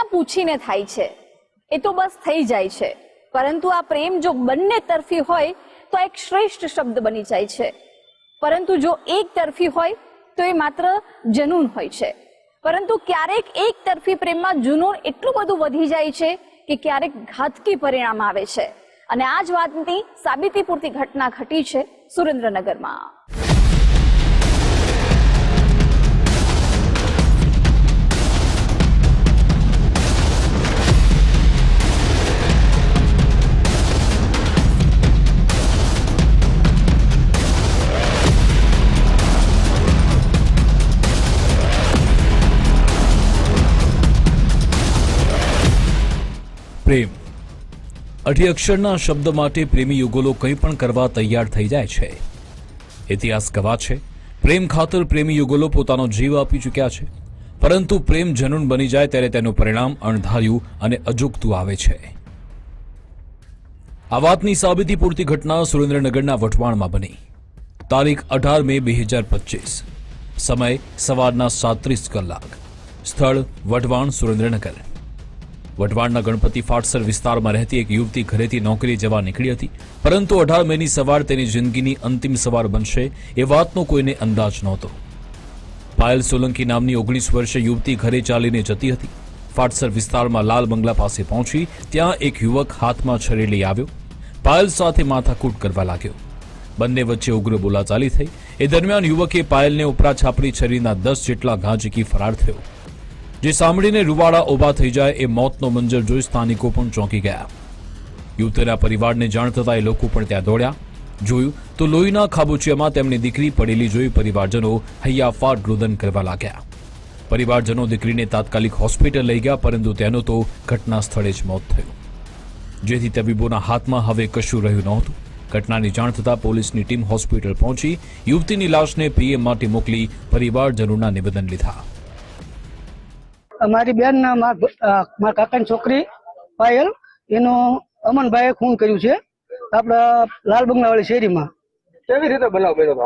ક્યાં પૂછીને થાય છે. એ તો બસ થઈ જાય છે. પરંતુ આ પ્રેમ જો બંને તરફી હોય, તો એક શ્રેષ્ઠ શબ્દ બની જાય છે. પરંતુ જો એક તરફી હોય, તો એ માત્ર જનૂન હોય છે. પરંતુ ક્યારેક એક તરફી પ્રેમમાં જુનૂન એટલું બધું વધી જાય છે કે ક્યારેક ઘાતકી પરિણામ આવે છે. અને આ જ વાતની સાબિતી પૂરતી ઘટના ઘટી છે સુરેન્દ્રનગરમાં. અઢી અક્ષરના શબ્દ માટે પ્રેમી યુગલો કંઈ પણ કરવા તૈયાર થઈ જાય છે. ઇતિહાસ ગવા છે. પ્રેમ ખાતર પ્રેમી યુગલો પોતાનો જીવ આપી ચૂક્યા છે. પરંતુ પ્રેમ જનૂન બની જાય ત્યારે તેનું પરિણામ અણધાર્યું અને અજુગતું આવે છે. આ વાતની સાબિતી પૂરતી ઘટના સુરેન્દ્રનગરના વઢવાણમાં બની. તારીખ અઢાર મે બે હજાર પચીસ. સમય સવારના સાત્રીસ કલાક. સ્થળ વઢવાણ સુરેન્દ્રનગર. વઢવાણના ગણપતિ ફાટસર વિસ્તારમાં રહેતી એક યુવતી ઘરેથી નોકરી જવા નીકળી હતી. પરંતુ અઢાર મેની સવાર તેની જિંદગીની અંતિમ સવાર બનશે એ વાતનો કોઈને અંદાજ નહોતો. પાયલ સોલંકી નામની ઓગણીસ વર્ષે યુવતી ઘરે ચાલીને જતી હતી. ફાટસર વિસ્તારમાં લાલ બંગલા પાસે પહોંચી ત્યાં એક યુવક હાથમાં છરી લઈ આવ્યો. પાયલ સાથે માથાકૂટ કરવા લાગ્યો. બંને વચ્ચે ઉગ્ર બોલાચાલી થઈ. એ દરમિયાન યુવકે પાયલને ઉપરા છાપરી છરીના દસ જેટલા ઘા ફરાર થયો. જે સાંભળીને રૂવાડા ઊભા થઈ જાય એ મોતનો મંજર જોઈ સ્થાનિકો પણ ચોંકી ગયા. યુવતીના પરિવારને જાણ થતા એ લોકો પણ ત્યાં દોડ્યા. જોયું તો લોહીના ખાબોચિયામાં તેમની દીકરી પડેલી જોઈ પરિવારજનો હૈયાફાટ રુદન કરવા લાગ્યા. પરિવારજનો દીકરીને તાત્કાલિક હોસ્પિટલ લઈ ગયા, પરંતુ તેનું તો ઘટના સ્થળે જ મોત થયું. જેથી તબીબોના હાથમાં હવે કશું રહ્યું નહોતું. ઘટનાની જાણ થતાં પોલીસની ટીમ હોસ્પિટલ પહોંચી, યુવતીની લાશને પીએમ માટે મોકલી પરિવારજનોના નિવેદન લીધા. મારી બેન ના માર- કાકાની છોકરી પાયલ એનો અમનભાઈએ ખૂન કર્યું છે. આપણા લાલ બંગલાવાળી શેરીમાં. કેવી રીતે બનાવ બન્યો હતો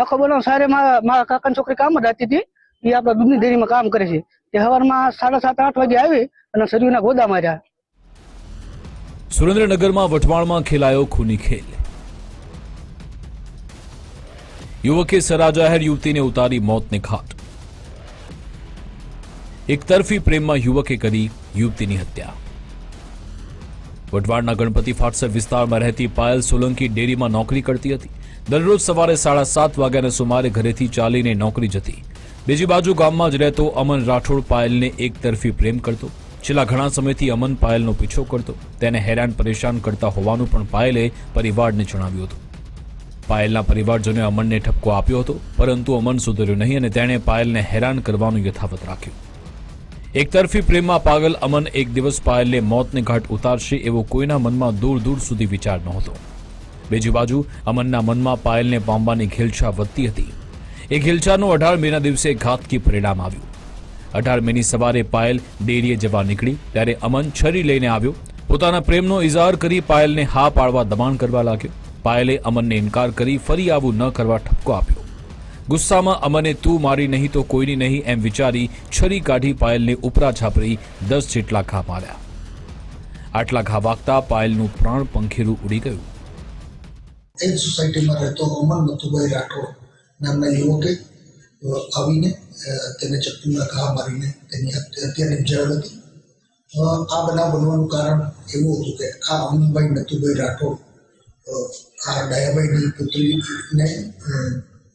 આખો? બનાવ સારે મારા મારા કાકાની છોકરી કામ જ હતી. એ આપણા દૂધની ડેરીમાં કામ કરે છે. તે સવારમાં સાડા સાત આઠ વાગે આવી અને શરીરના ગોદા માર્યા. સુરેન્દ્રનગરમાં વટવાણમાં ખેલાયો ખૂની ખેલ. યુવકે સરા જાહેર યુવતીને ઉતારી મોતને ઘાટ. એકતરફી પ્રેમમાં યુવકે કરી યુવતીની હત્યા. વટવાડના ગણપતિ ફાટસર વિસ્તારમાં રહેતી પાયલ સોલંકી ડેરીમાં નોકરી કરતી હતી. દરરોજ સવારે સાડા સાત વાગ્યાના સુમારે ઘરેથી ચાલીને નોકરી જતી. બીજી બાજુ ગામમાં જ રહેતો અમન રાઠોડ પાયલને એકતરફી પ્રેમ કરતો. છેલ્લા ઘણા સમયથી અમન પાયલનો પીછો કરતો. તેને હેરાન પરેશાન કરતા હોવાનું પણ પાયલે પરિવારને જણાવ્યું હતું. પાયલના પરિવારજનોએ અમનને ઠપકો આપ્યો હતો, પરંતુ અમન સુધર્યો નહીં અને તેણે પાયલને હેરાન કરવાનું યથાવત રાખ્યું. એકતરફી પ્રેમમાં પાગલ અમન એક દિવસ પાયલને મોતને ઘાટ ઉતારશે એવો કોઈના મનમાં દૂર દૂર સુધી વિચાર નહોતો. બીજી બાજુ અમનના મનમાં પાયલને પામવાની ઘેલછા વધતી હતી. એ ઘેલછાનું અઢાર મેના દિવસે ઘાતકી પરિણામ આવ્યું. અઢાર મેની સવારે પાયલ ડેરીએ જવા નીકળી, ત્યારે અમન છરી લઈને આવ્યો. પોતાના પ્રેમનો ઇઝહાર કરી પાયલને હા પાડવા દબાણ કરવા લાગ્યો. પાયલે અમનને ઇનકાર કરી ફરી આવું ન કરવા ઠપકો આપ્યો. ગુસ્સામાં અમને તું મારી નહીં તો કોઈની નહીં એમ વિચારી છરી કાઢી પાયલને ઉપરા છાપરી દસ જેટલા ઘા માર્યા. આટલા ઘા વાગતા પાયલનું પ્રાણ પંખીરું ઉડી ગયું. એ સોસાયટીમાં રહેતો અમન મથુભાઈ રાઠોડ નામના યુવકે આવીને તેને ચપ્પુના ઘા મારીને તેની હત્યા નિપજાવી હતી. આ બનાવ બનવાનું કારણ એવું હતું કે આ અમનભાઈ નથુભાઈ રાઠોડ આ ડાયાભાઈની પુત્રીને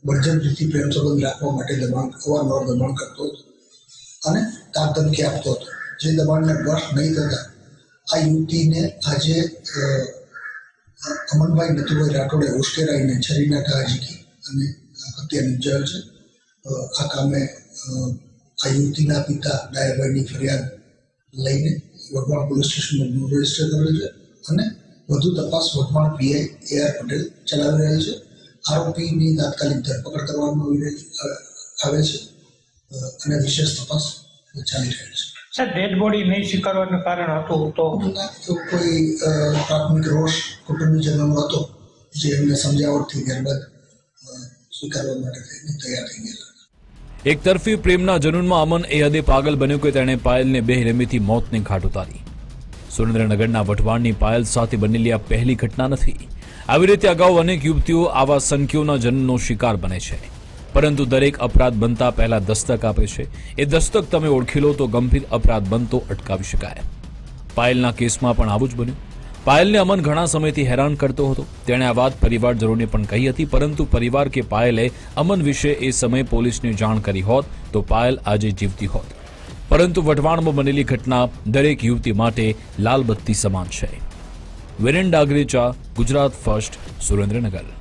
બળજબરીથી પ્રેમ સંબંધ રાખવા માટે દબાણ, અવારનવાર દબાણ કરતો હતો. અને તાર ધમકી આપતો હતો. જે દબાણને વર્ષ નહીં થતા, આ યુવતીને આજે અમનભાઈ નથુભાઈ રાઠોડે ઉશ્કેરાઈને છરીના ઘા ઝીકી અને હત્યા નિપજાવેલ છે. આ કામે આ યુવતીના પિતા ડાયાભાઈની ફરિયાદ લઈને વઢવાણ પોલીસ સ્ટેશનમાં રજિસ્ટર કરેલ છે અને વધુ તપાસ Wadhwan PI A R Patel ચલાવી રહેલ છે. આરોપીની તાત્કાલિક ધરપકડ કરવામાં આવી રહી આવે છે. અને વિશેષ તપાસ ચાલી રહી છે. સર ડેડ બોડી નહીં સ્વીકારવાનું કારણ હતું તો? કોઈ પ્રાથમિક રોષ કુટુંબીજનોનો હતો જે એમને સમજાવટથી ત્યારબાદ સ્વીકારવા માટે તૈયાર થઈ ગયેલા. એક તરફી પ્રેમના જનૂનમાં અમન એ હદે પાગલ બન્યો કે તેણે પાયલને બેરહેમીથી મોતને ઘાટ ઉતારી. સુરેન્દ્રનગરના વઢવાણની પાયલ સાથે બનેલી આ પહેલી ઘટના નથી. આવી રીતે અગાઉ અનેક યુવતીઓ આવા સંખ્યોના જન્મનો શિકાર બને છે. પરંતુ દરેક અપરાધ બનતા પહેલા દસ્તક આપે છે. એ દસ્તક તમે ઓળખી લો તો ગંભીર અપરાધ બનતો અટકાવી શકાય. પાયલના કેસમાં પણ આવું જ બન્યું. પાયલને અમન ઘણા સમયથી હેરાન કરતો હતો. તેણે આ વાત પરિવારજનોને પણ કહી હતી, પરંતુ પરિવાર કે પાયલે અમન વિશે એ સમયે પોલીસને જાણ કરી હોત તો પાયલ આજે જીવતી હોત. પરંતુ વઢવાણમાં બનેલી ઘટના દરેક યુવતી માટે લાલબત્તી સમાન છે. વિરેન ડાગરેચા ગુજરાત ફર્સ્ટ સુરેન્દ્રનગર.